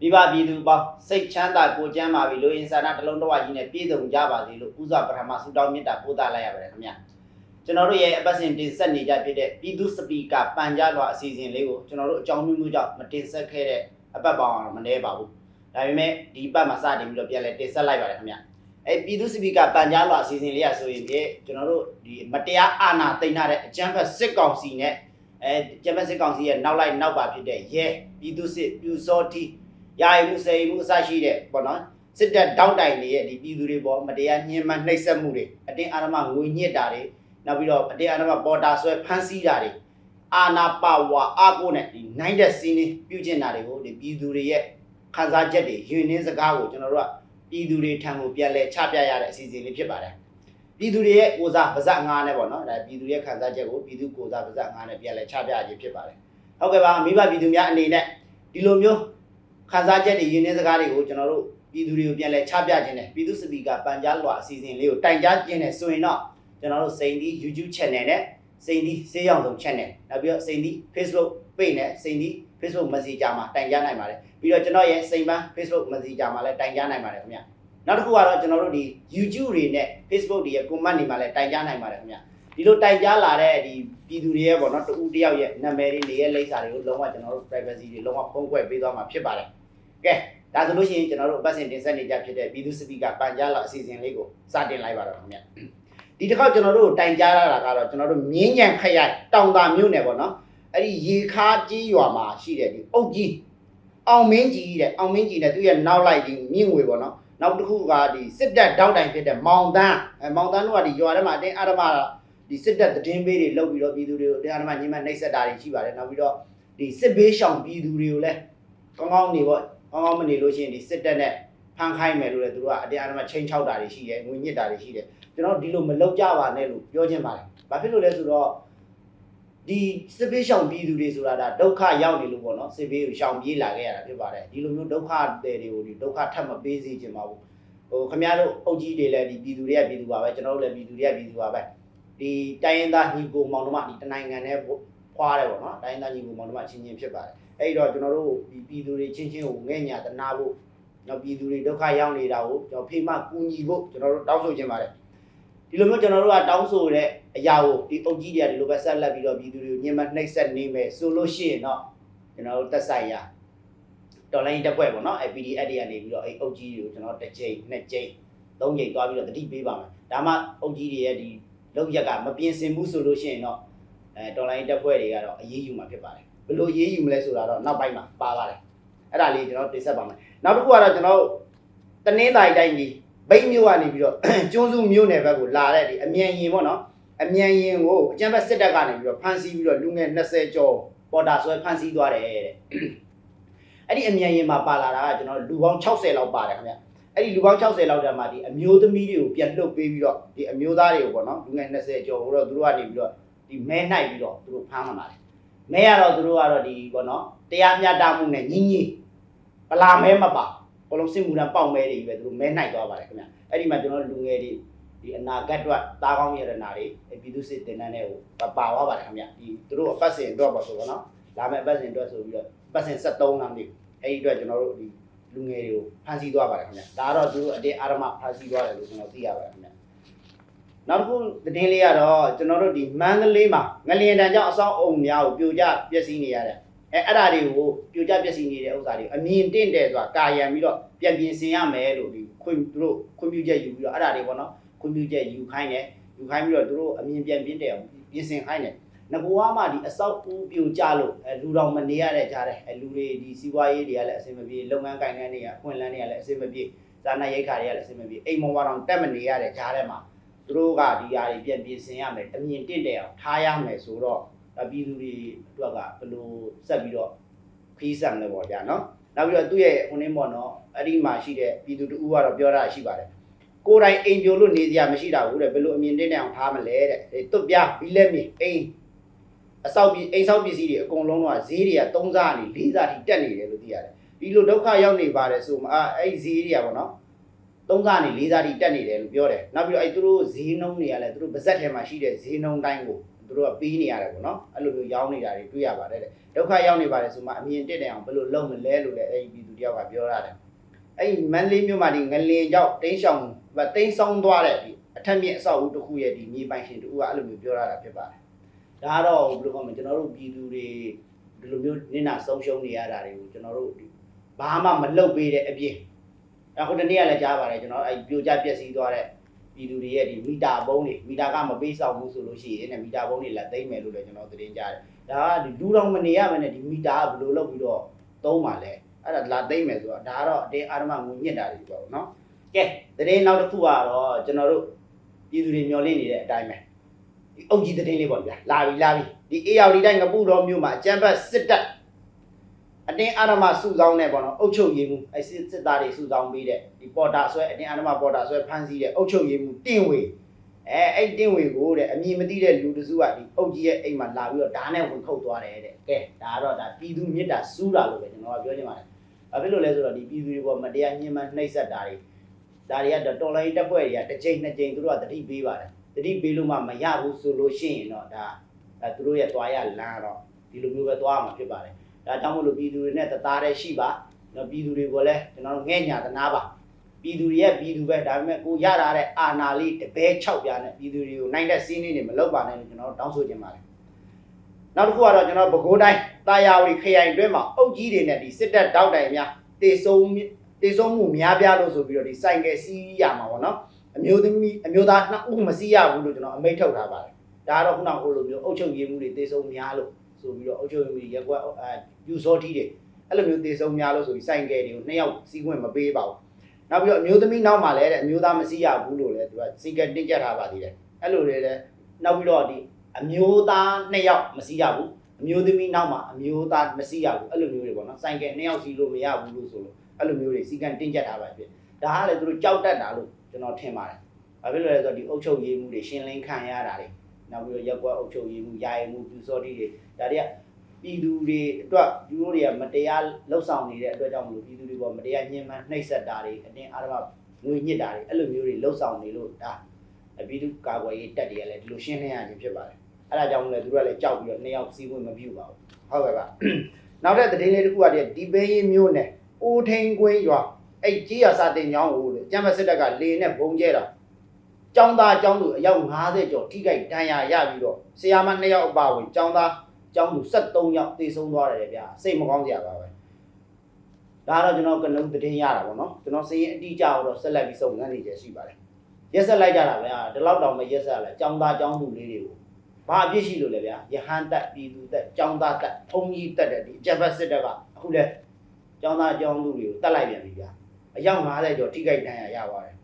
မိဘပြည်သူပေါင်းစိတ်ချမ်းသာကိုယ်ကျန်းမာပြီးလူရင်းစာနာတစ်လုံးတစ်ဝကြီးနဲ့ပြည့်စုံကြပါစေလို့ဥစွာပထမဆုတောင်းမေတ္တာပို့သလိုက်ရပါတယ်ခင်ဗျာကျွန်တော်တို့ရဲ့အပတ်စဉ်တင်ဆက်နေကြဖြစ်တဲ့ပြည်သူစပီကာပန်ကြားလွှာအစီအစဉ်လေးကိုကျွန်တော်တို့အကြောင်းမျိုးမျိုးကြောင့်မတင်ဆက်ခဲ့တဲ့အပတ်ပေါင်းအောင်မနေပါဘူးဒါပေမဲ့ဒီပတ်မှာစတင်ပြီးတော့ပြန်လဲတင်ဆက်လိုက်ပါတယ်ခင်ဗျာအဲပြည်သူစပီကာပန်ကြားလွှာအစီအစဉ်လေးရဆိုရင်ဖြင့်ကျွန်တော်တို့ဒီမတရားအာဏာသိမ်းထားတဲ့အကြမ်းဖက်စစ်ကောင်စီနဲ့အဲကျမစစ်ကောင်စီရဲ့နောက်လိုက်နောက်ပါဖြစ်တဲ့ရဲပြည်သူစစ်ပြူစောတီ ရာယမှုစေမှုအစရှိတဲ့ပေါ့နော်စစ်တပ်တောက်တိုင်တွေရဲ့ဒီပြည်သူတွေပေါ်မတရားညှဉ်းပန်းနှိပ်စက်မှုတွေအတင်းအာဏာမငွေညစ်တာတွေနောက်ပြီးတော့အတင်းအာဏာမပေါ်တာဆွဲဖမ်းဆီးတာတွေအာဏာပါဝါအာကိုနဲ့ဒီနိုင်တဲ့စီးနေပြုကျင့်တာတွေကိုဒီပြည်သူတွေရဲ့ခံစားချက်တွေယဉ်နှင်းစကားကိုကျွန်တော်တို့ကပြည်သူတွေထံကိုပြန်လဲချပြရတဲ့အစီအစဉ်လေးဖြစ်ပါတယ်ပြည်သူတွေရဲ့ကိုစားပါဇက်ငါးနဲ့ပေါ့နော်ဒါပြည်သူရဲ့ခံစားချက်ကိုပြည်သူကိုစားပါဇက်ငါးနဲ့ပြန်လဲချပြခြင်းဖြစ်ပါတယ်ဟုတ်ကဲ့ပါမိဘပြည်သူများအနေနဲ့ဒီလိုမျိုး ခံစားချက်တွေရင်းနှီးစကားတွေကိုကျွန်တော်တို့ပြည်သူတွေကိုပြန်လဲချပြခြင်းနဲ့ပြည်သူစပီကာပန်ကြားလွှာအစီအစဉ်လေးကိုတိုင်ကြားခြင်းနဲ့ဆိုရင်တော့ကျွန်တော်တို့စိန်ဒီ YouTube channel နဲ့စိန်ဒီစေးရောင်စုံ channel နောက်ပြီးတော့စိန်ဒီ Facebook page နဲ့စိန်ဒီ Facebook Messenger မှာတိုင်ကြားနိုင်ပါတယ်ပြီးတော့ကျွန်တော်ရဲ့စိန်ပန်း Facebook Messenger မှာလည်းတိုင်ကြားနိုင်ပါတယ်ခင်ဗျာနောက်တစ်ခုကတော့ကျွန်တော်တို့ဒီ YouTube တွေနဲ့ Facebook တွေရဲ့ comment တွေမှာလည်းတိုင်ကြားနိုင်ပါတယ်ခင်ဗျဒီလိုတိုင်ကြားလာတဲ့ဒီပြည်သူတွေရဲ့ပေါ့နော်တူတယောက်ရဲ့နာမည်တွေနေရဲ့လိပ်စာတွေကိုလုံးဝကျွန်တော်တို့ privacy တွေလုံးဝဖုံးကွယ်ပေးသွားမှာဖြစ်ပါတယ် ကဲဒါဆိုလို့ရှိရင်ကျွန်တော်တို့အပတ်စဉ်တင်ဆက်နေကြဖြစ်တဲ့ပြည်သူစပီကာပန်ကြားလာအစီအစဉ်လေးကိုစတင်လိုက်ပါတော့ခင်ဗျဒီတစ်ခါကျွန်တော်တို့တိုင်ကြားရတာကတော့ကျွန်တော်တို့မြင်းညံခရိုင်တောင်တာမြို့နယ်ပေါ့နော်အဲ့ဒီရေခါကြီးရွာမှာရှိတဲ့ဒီအုတ်ကြီးအောင်မင်းကြီးတဲ့အောင်မင်းကြီးနဲ့သူ့ရဲ့နောက်လိုက်ဒီမြင့်ငွေပေါ့နော်နောက်တစ်ခုကဒီစစ်တပ်တောက်တိုင်ဖြစ်တဲ့မောင်တန်းအဲမောင်တန်းတို့ကဒီရွာထဲမှာအတင်းအဓမ္မဒီစစ်တပ်သတင်းပေးတွေလုပ်ပြီးတော့ပြည်သူတွေကိုအတင်းအဓမ္မညှဉ်းပန်းနှိပ်စက်တာတွေရှိပါတယ်နောက်ပြီးတော့ဒီစစ်ဘေးရှောင်ပြည်သူတွေကိုလည်းကောင်းကောင်းနေပေါ့ ကောင်းကောင်းမနေလို့ရှိရင်ဒီစစ်တပ်နဲ့ဖမ်းခိုင်းမယ်လို့လည်းသူတို့ကအတင်းအဓမ္မချိန်ချောက်တာတွေရှိတယ်ငွေညစ်တာတွေရှိတယ်ကျွန်တော်ဒီလိုမလုပ်ကြပါနဲ့လို့ပြောချင်ပါတယ်ဘာဖြစ်လို့လဲဆိုတော့ဒီစစ်ဘေးရှောင်ပြည်သူတွေဆိုတာဒါဒုက္ခရောက်နေလို့ပေါ့နော်စစ်ဘေးကိုရှောင်ပြေးလာခဲ့ရတာဖြစ်ပါတယ်ဒီလိုမျိုးဒုက္ခတွေကိုဒီဒုက္ခထပ်မပေးစေချင်ပါဘူးဟိုခမရတို့အုပ်ကြီးတွေလည်းဒီပြည်သူတွေကပြည်သူပါပဲကျွန်တော်တို့လည်းပြည်သူတွေကပြည်သူပါပဲဒီတိုင်းရင်းသားညီကိုမောင်နှမဒီတနိုင်ငံနဲ့ဖွာတယ်ပေါ့နော်တိုင်းရင်းသားညီကိုမောင်နှမချင်းချင်းဖြစ်ပါတယ် အဲ့တော့ကျွန်တော်တို့ဒီပြည်သူတွေချင်းချင်းကိုငဲ့ညာတနာဖို့နောက်ပြည်သူတွေဒုက္ခရောက်နေတာကိုကျွန်တော်ဖေးမကူညီဖို့ကျွန်တော်တို့တောင်းဆိုခြင်းပါတယ်ဒီလိုမျိုးကျွန်တော်တို့ကတောင်းဆိုတဲ့အရာကိုဒီအုပ်ကြီးတွေကဒီလိုပဲဆက်လက်ပြီးတော့ပြည်သူတွေကိုညှဉ်းပန်းနှိပ်စက်နေမယ်ဆိုလို့ရှိရင်တော့ကျွန်တော်တို့တက်ဆိုင်ရာတော်လိုင်းတက်ပွဲပေါ့နော်အဲ PDF တွေကနေပြီးတော့အဲအုပ်ကြီးတွေကိုကျွန်တော်တစ်ချိန်နှစ်ချိန်သုံးချိန်သွားပြီးတော့တတိပေးပါမယ်ဒါမှအုပ်ကြီးတွေရဲ့ဒီလောက်ရက်ကမပြင်းစင်ဘူးဆိုလို့ရှိရင်တော့အဲတော်လိုင်းတက်ပွဲတွေကတော့အရေးယူမှာဖြစ်ပါတယ် ဘယ်လိုရေးယူမလဲဆိုတာတော့နောက်ပိုင်းမှာပါပါတယ်အဲ့ဒါလေးကျွန်တော်တင်ဆက်ပါမယ်နောက်တစ်ခုကတော့ကျွန်တော်တနင်္သာရီတိုင်းကြီးဘိတ်မြို့ကနေပြီးတော့ကျွန်းစုမြို့နယ်ဘက်ကိုလာတဲ့ဒီအမြန်ရင်ပေါ့နော်အမြန်ရင်ကိုအကြမ်းဖက်စစ်တပ်ကနေပြီးတော့ဖမ်းဆီးပြီးတော့လူငယ်20ကျော်ပေါ်တာဆွဲဖမ်းဆီးသွားတယ်တဲ့အဲ့ဒီအမြန်ရင်မှာပါလာတာကကျွန်တော်လူပေါင်း60လောက်ပါတယ်ခင်ဗျအဲ့ဒီလူပေါင်း60လောက်တည်းမှာဒီအမျိုးသမီးတွေကိုပြန်လှုပ်ပေးပြီးတော့ဒီအမျိုးသားတွေကိုပေါ့နော်လူငယ်20ကျော်ကိုတော့သူတို့ကနေပြီးတော့ဒီမဲနှိုက်ပြီးတော့သူတို့ဖမ်းလာပါတယ် မဲရတော့သူတို့ကတော့ဒီပေါ့နော်တရားမျှတမှုနဲ့ညီညီပလာမဲမပါဘလုံးစစ်မှုရန်ပေါက်မဲတွေပဲသူတို့မဲနှိုက်သွားပါတယ်ခင်ဗျအဲ့ဒီမှာကျွန်တော်လူငယ်တွေဒီအနာဂတ်အတွက်တားကောင်းရတနာတွေပြည်သူစစ်တင်တန်းတွေကိုပါသွားပါတယ်ခင်ဗျဒီသူတို့အပတ်စဉ်အတွက်ပါဆိုတော့နော်လာမယ့်အပတ်စဉ်အတွက်ဆိုပြီးတော့အပတ်စဉ်73လားမသိဘူးအဲ့ဒီအတွက်ကျွန်တော်တို့ဒီလူငယ်တွေကိုဖမ်းဆီးသွားပါတယ်ခင်ဗျဒါကတော့သူတို့အတင်းအာရမဖမ်းဆီးသွားတယ်လို့ကျွန်တော်သိရပါတယ်ခင်ဗျ နောက်တစ်ခုသတင်းလေးကတော့ကျွန်တော်တို့ဒီမန္တလေးမှာငလျင်တန်ကြောင့်အဆောင်အုံများကိုပြိုကျပျက်စီးနေရတဲ့အဲအဲ့ဒါတွေကိုပြိုကျပျက်စီးနေတဲ့ဥစ္စာတွေကိုအမြင်တင့်တယ်ဆိုတာကာယံပြီးတော့ပြန်ပြင်ဆင်ရမယ်လို့ဒီခွင့်သူတို့ခွင့်ပြုချက်ယူပြီးတော့အဲ့ဒါတွေပေါ့နော်ခွင့်ပြုချက်ယူခိုင်းတယ်ယူခိုင်းပြီးတော့သူတို့အမြင်ပြန်ပြင်တယ်ပြင်ဆင်ခိုင်းတယ်ငကွာမှဒီအဆောက်အဦပြိုကျလို့အဲလူတော်မနေရတဲ့ကြားတယ်အဲလူတွေဒီစီးပွားရေးတွေကလည်းအဆင်မပြေလုပ်ငန်းကိုင်ငန်းတွေကအခွင့်အလမ်းတွေကလည်းအဆင်မပြေဇာနာရိတ်ခါတွေကလည်းအဆင်မပြေအိမ်မော်တော်တက်မနေရတဲ့ကြားထဲမှာ သူတို့ကဒီຢာတွေပြန်ပြင်ဆင်ရမယ်အမြင်တင့်တယ်အောင်ထားရမယ်ဆိုတော့ဒါပြည်သူတွေအတွက်ကဘယ်လိုဆက်ပြီးတော့ခီးဆန်လဲပေါ့ဗျာနော်နောက်ပြီးတော့သူ့ရဲ့ဟိုနင်းပေါ့နော်အဲ့ဒီမှာရှိတဲ့ပြည်သူတူကတော့ပြောတာရှိပါတယ်ကိုယ်တိုင်အိမ်ပြိုလို့နေစရာမရှိတာဘူးတဲ့ဘယ်လိုအမြင်တင့်တယ်အောင်ထားမလဲတဲ့တွတ်ပြဘီလက်မီအိမ်အဆောက်ပြည်အိမ်ဆောက်ပစ္စည်းတွေအကုန်လုံးတော့ဈေးတွေက3စားနေ4စားထိတက်နေတယ်လို့သိရတယ်ဒီလိုဒုက္ခရောက်နေပါတယ်ဆိုမှအဲ့ဈေးတွေကပေါ့နော် 3စားနေ4စားထိတက်နေတယ်လို့ပြောတယ်နောက်ပြီးတော့အဲ့သူတို့ဈေးနှုန်းတွေကလည်းသူတို့ဗဇက်ထဲမှာရှိတဲ့ဈေးနှုန်းတိုင်းကိုသူတို့ကပြီးနေရတယ်ပေါ့နော်အဲ့လိုမျိုးရောင်းနေတာတွေတွေ့ရပါတယ်တဲ့ဒုက္ခရောက်နေပါတယ်ဆိုမှအမြင်တက်တယ်အောင်ဘယ်လိုလုပ်မလဲလို့လည်းအဲ့ဒီပြည်သူတယောက်ကပြောရတယ်အဲ့ဒီမန်လေးမျိုးမှာဒီငလင်ကြောက်တင်းရှောင်တင်းဆောင်သွားတဲ့ဒီအထက်မြင့်အဆောက်အဦတစ်ခုရဲ့ဒီမြေပိုင်ရှင်တူကအဲ့လိုမျိုးပြောရတာဖြစ်ပါတယ်ဒါကတော့ဘယ်လိုကောမလဲကျွန်တော်တို့ပြည်သူတွေဒီလိုမျိုးနင့်နာဆုံးရှုံးနေရတာတွေကိုကျွန်တော်တို့ဘာမှမလုပ်ပေးတဲ့အပြင် အခုတနေ့ကလည်းကြားပါတယ်ကျွန်တော်အဲ့ပြိုကျပျက်စီးသွားတဲ့ပြည်သူတွေရဲ့ဒီမီတာဘုံးတွေမီတာကမပေးဆောင်ဘူးဆိုလို့ရှိရင်ねမီတာဘုံးတွေလက်သိမ့်မယ်လို့လည်းကျွန်တော်သတင်းကြားတယ်။ဒါကဒီလူတော်မနေရမယ်နဲ့ဒီမီတာကဘယ်လိုလုပ်ပြီးတော့သုံးပါလဲ။အဲ့ဒါလာသိမ့်မယ်ဆိုတော့ဒါကတော့အတင်းအာရမငွေညစ်တာတွေပေါ့နော်။ကဲသတင်းနောက်တစ်ခုကတော့ကျွန်တော်တို့ပြည်သူတွေမျှော်လင့်နေတဲ့အတိုင်းပဲ။ဒီအုပ်ကြီးသတင်းလေးပေါ့ဗျာ။လာပြီလာပြီ။ဒီအေယာဝတီတိုင်းငပုတော်မြို့မှာအကြမ်းဖက်စစ်တပ် အတင်းအာရမစုဆောင်းနေပေါ့နော်အုပ်ချုပ်ရေးမှုအဲစစ်စစ်သားတွေစုဆောင်းပေးတဲ့ဒီပေါ်တာဆွဲအတင်းအာရမပေါ်တာဆွဲဖမ်းဆီးတဲ့အုပ်ချုပ်ရေးမှုတင့်ဝေအဲအဲ့တင့်ဝေကိုတဲ့အမည်မသိတဲ့လူတစုကဒီအုပ်ကြီးရဲ့အိမ်မှာလာပြီးတော့ဓာတ်နဲ့ဝင်ခုတ်သွားတယ်တဲ့ကဲဒါကတော့ဒါပြည်သူမြစ်တာစူးတာလို့ပဲကျွန်တော်ကပြောချင်ပါတယ်ဘာဖြစ်လို့လဲဆိုတော့ဒီပြည်သူတွေပေါ်မတရားညှဉ်းပန်းနှိပ်စက်တာတွေဒါတွေကတော်လိုင်းတက်ဖွဲ့တွေကတစ်ချိန်နှစ်ချိန်သူတို့ကတတိပေးပါတယ်တတိပေးလို့မှမရဘူးဆိုလို့ရှိရင်တော့ဒါဒါသူတို့ရဲ့သွားရလမ်းတော့ဒီလိုမျိုးပဲသွားမှာဖြစ်ပါတယ် ဒါကြောင့်မို့လို့ပြည်သူတွေနဲ့တသားတည်းရှိပါနော်ပြည်သူတွေကိုလည်းကျွန်တော်တို့ငဲ့ညာသနာပါပြည်သူတွေရဲ့ပြည်သူပဲဒါပေမဲ့ကိုရတာတဲ့အာနာလေးတပဲ6ပြားနဲ့ပြည်သူတွေကိုနိုင်တဲ့စီးနေနေမလုပ်ပါနဲ့လို့ကျွန်တော်တို့တောင်းဆိုချင်ပါတယ်နောက်တစ်ခုကတော့ကျွန်တော်ပဲခူးတိုင်းတာယာဝတီခရိုင်တွင်းမှာအုပ်ကြီးတွေနဲ့ဒီစစ်တပ်တောက်တိုင်များတေဆုံးတေဆုံးမှုများပြားလို့ဆိုပြီးတော့ဒီစိုင်ကယ်စီးရမှာပေါ့နော်အမျိုးသမီးအမျိုးသားနှစ်ဦးမစီးရဘူးလို့ကျွန်တော်အမိန့်ထုတ်ထားပါတယ်ဒါကတော့ခုနကဟိုလိုမျိုးအုပ်ချုပ်ရေးမှုတွေတေဆုံးများလို့ ဆိုပြီးတော့အုပ်ချုပ်ရေးရက်ကွက်အဲယူစောထီးတွေအဲ့လိုမျိုးတေဆုံးများလို့ဆိုပြီးစိုင်ကယ်တွေကိုနှစ်ယောက်စီးခွင့်မပေးပါဘူးနောက်ပြီးတော့အမျိုးသမီးနောက်မှလည်းတဲ့အမျိုးသားမစီးရဘူးလို့လည်းသူကစီကယ်တင်ကြပ်ထားပါသေးတယ်အဲ့လိုတွေလည်းနောက်ပြီးတော့ဒီအမျိုးသားနှစ်ယောက်မစီးရဘူးအမျိုးသမီးနောက်မှအမျိုးသားမစီးရဘူးအဲ့လိုမျိုးတွေပေါ့နော်စိုင်ကယ်နှစ်ယောက်စီးလို့မရဘူးလို့ဆိုလို့အဲ့လိုမျိုးတွေစီကံတင်ကြပ်ထားပါဖြစ်ဒါကလည်းသူတို့ကြောက်တတ်တာလို့ကျွန်တော်ထင်ပါတယ်ဘာဖြစ်လို့လဲဆိုတော့ဒီအုပ်ချုပ်ရေးမှုတွေရှင်းလင်းခံရတာတွေ နောက်ပြီးတော့ရက်ကွက်အုပ်ချုပ်ရေးမှုယာယီမှုပြူစောတိတွေဒါတွေကပြည်သူတွေအတွက်သူတို့တွေကမတရားလှုပ်ဆောင်နေတဲ့အတွက်ကြောင့်မလို့ပြည်သူတွေပေါ်မတရားညှဉ်းပန်းနှိပ်စက်တာတွေအတင်းအာရမငွေညစ်တာတွေအဲ့လိုမျိုးတွေလှုပ်ဆောင်နေလို့ဒါပြည်သူကာကွယ်ရေးတပ်တွေကလည်းဒီလိုရှင်းလင်းရခြင်းဖြစ်ပါတယ်အဲ့ဒါကြောင့်မလို့သူတို့ကလည်းကြောက်ပြီးတော့နှစ်ယောက်စီးဝင်မပြုပါဘူးဟုတ်ကဲ့ပါနောက်တဲ့သတင်းလေးတစ်ခုကတည်းကဒီဘေးရင်မျိုးနဲ့အိုးထိန်ကွင်းရွာအဲ့ကြီးရစာတင်ကြောင်းကိုလေကျမ်းမစစ်တပ်ကလေနဲ့ဘုံကျဲတာ ကျောင်းသားကျောင်းသူအယောက်90ကျော်ထိခိုက်ဒဏ်ရာရပြီးတော့ဆရာမ2ယောက်အပါဝင်ကျောင်းသားကျောင်းသူ73ယောက်သေဆုံးသွားတယ်ဗျာစိတ်မကောင်းစရာပါပဲဒါတော့ကျွန်တော်ကနုံတင်ရတာပေါ့နော်ကျွန်တော်စရင်အတိအကျတော့ဆက်လက်ပြီးစုံငန်းနေကြရှိပါတယ်ရက်ဆက်လိုက်ကြတာဗျာဒီလောက်တောင်မရက်ဆက်လဲကျောင်းသားကျောင်းသူလေးတွေကိုဘာအပြစ်ရှိလို့လဲဗျာယဟန်တက်ပြည်သူတက်ကျောင်းသားတက်ဘုံကြီးတက်တဲ့ဒီအကြက်ဘက်စစ်တက်ကအခုလဲကျောင်းသားကျောင်းသူတွေကိုတတ်လိုက်ပြန်ပြီဗျာအယောက်90ကျော်ထိခိုက်ဒဏ်ရာရပါတယ်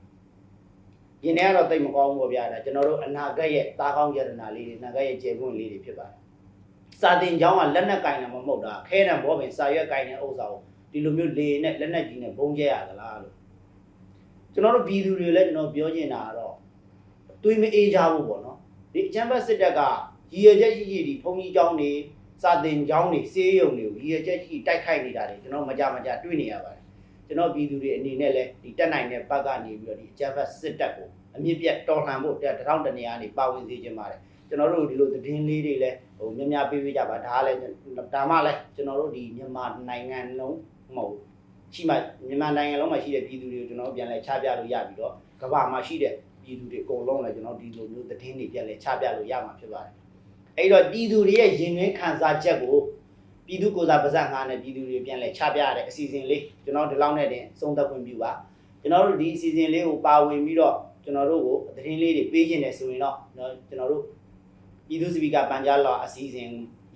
ဒီနေ့ကတော့တိတ်မကောင်းဘူးဗျာဒါကျွန်တော်တို့အနာဂတ်ရဲ့တာကောင်းယတနာလေးတွေအနာဂတ်ရဲ့ကျေပွင့်လေးတွေဖြစ်ပါတယ်စာတင်ကျောင်းကလက်နက်ကင်တယ်မဟုတ်တာခဲနဲ့ဘောပင်စာရွက်ကင်တဲ့ဥစ္စာကိုဒီလိုမျိုးလေနဲ့လက်နက်ကြီးနဲ့ဘုံကျဲရသလားလို့ကျွန်တော်တို့ပြည်သူတွေလည်းကျွန်တော်ပြောချင်တာကတော့တွေးမအေးကြဘူးပေါ့နော်ဒီအချမ်းဘတ်စစ်တပ်ကရည်ရချက်ရှိရှိဒီဘုံကြီးကျောင်းတွေစာတင်ကျောင်းတွေစေးရုံတွေကိုရည်ရချက်ရှိတိုက်ခိုက်နေတာတွေကျွန်တော်မကြမကြတွေ့နေရပါတယ် ကျွန်တော်ပြည်သူတွေအနေနဲ့လည်းဒီတက်နိုင်တဲ့ဘက်ကနေပြီးတော့ဒီအချမ်းဘတ်စစ်တပ်ကိုအမြင့်ပြတ်တော်လှန်ဖို့တထောင်တနေရာနေပါဝင်စေချင်ပါတယ်ကျွန်တော်တို့ဒီလိုသတင်းလေးတွေလည်းဟိုများများပေးပေးကြပါဒါကလည်းဒါမှလည်းကျွန်တော်တို့ဒီမြန်မာနိုင်ငံလုံးမဟုတ်ရှိမှမြန်မာနိုင်ငံလုံးမှာရှိတဲ့ပြည်သူတွေကိုကျွန်တော်တို့ပြန်လဲချပြလို့ရပြီးတော့ကမ္ဘာမှာရှိတဲ့ပြည်သူတွေအကုန်လုံးလည်းကျွန်တော်ဒီလိုမျိုးသတင်းတွေပြန်လဲချပြလို့ရမှာဖြစ်ပါတယ်အဲ့တော့ပြည်သူတွေရဲ့ရင်သွင်းခံစားချက်ကို ပြည်သူကိုယ်စားပါဇက်ငါးနဲ့ပြည်သူတွေပြန်လဲချပြရတဲ့အစီအစဉ်လေးကျွန်တော်ဒီလောက်နဲ့တင်သုံးသက်ခွင့်ပြုပါကျွန်တော်တို့ဒီအစီအစဉ်လေးကိုပါဝင်ပြီးတော့ကျွန်တော်တို့ကိုသတင်းလေးတွေပေးခြင်းတယ်ဆိုရင်တော့ကျွန်တော်တို့ပြည်သူ့စပီကာပန်ကြားလာအစီအစဉ်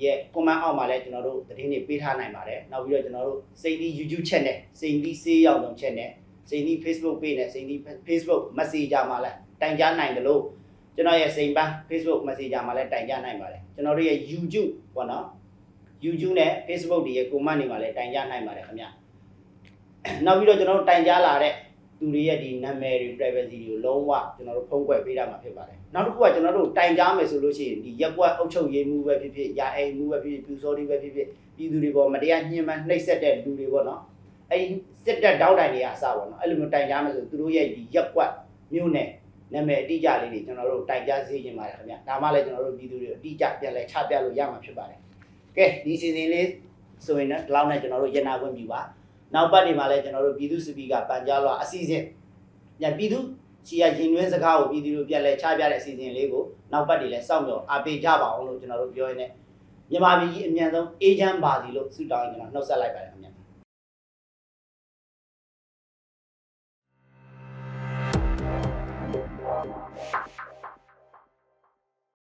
ရဲ့ comment အောက်မှာလည်းကျွန်တော်တို့သတင်းတွေပေးထားနိုင်ပါတယ်။နောက်ပြီးတော့ကျွန်တော်တို့စိန်ဒီ YouTube channel စိန်ဒီစေးရောက်ဆုံး channel စိန်ဒီ Facebook page နဲ့စိန်ဒီ Facebook Messenger မှာလည်းတိုင်ကြားနိုင်တယ်လို့ကျွန်တော်ရဲ့စိန်ပန်း Facebook Messenger မှာလည်းတိုင်ကြားနိုင်ပါတယ်။ကျွန်တော်တို့ရဲ့ YouTube ပေါ့နော် YouTube နဲ့ Facebook တွေရဲ့ comment တွေမှာလည်းတိုင်ကြားနိုင်ပါတယ်ခင်ဗျ။နောက်ပြီးတော့ကျွန်တော်တို့တိုင်ကြားလာတဲ့သူတွေရဲ့ဒီနာမည်တွေ privacy တွေကိုလုံးဝကျွန်တော်တို့ဖုံးကွယ်ပေးတာမှာဖြစ်ပါတယ်။နောက်တစ်ခုကကျွန်တော်တို့တိုင်ကြားမယ်ဆိုလို့ရှိရင်ဒီရက်ကွက်အုပ်ချုပ်ရေးမှုပဲဖြစ်ဖြစ်၊ရာအိမ်မှုပဲဖြစ်ဖြစ်၊ပြူစောတိပဲဖြစ်ဖြစ်ပြည်သူတွေပေါ်မတရားညှဉ်းပန်းနှိပ်စက်တဲ့လူတွေပေါ့နော်။အဲဒီစစ်တပ်တောက်တိုင်တွေကအစပေါ့နော်။အဲ့လိုမျိုးတိုင်ကြားမယ်ဆိုသူတို့ရဲ့ဒီရက်ကွက်မြို့နယ်နာမည်အတိအကျလေးတွေကျွန်တော်တို့တိုင်ကြားစေချင်ပါတယ်ခင်ဗျဒါမှလည်းကျွန်တော်တို့ပြည်သူတွေအတိအကျပြန်လဲချပြလို့ရမှာဖြစ်ပါတယ် ကဲဒီစီစဉ်လေးဆိုရင်တော့ဒီလောက်နဲ့ကျွန်တော်တို့ရနာခွင့်ပြုပါနောက်ပတ်နေမှာလည်းကျွန်တော်တို့ပြည်သူစုပြီးကပန်ကြားလွှာအစီအစဉ်ညပြည်သူချီရရင်တွင်းစကားကိုပြည်သူတို့ပြန်လဲချပြတဲ့အစီအစဉ်လေးကိုနောက်ပတ်တွေလည်းစောင့်မျှော်အားပေးကြပါအောင်လို့ကျွန်တော်တို့ပြောရင်းနဲ့မြန်မာပြည်ကြီးအမြန်ဆုံးအေဂျင့်ပါစီလို့ဆုတောင်းကျွန်တော်နှုတ်ဆက်လိုက်ပါတယ်ခင်ဗျာ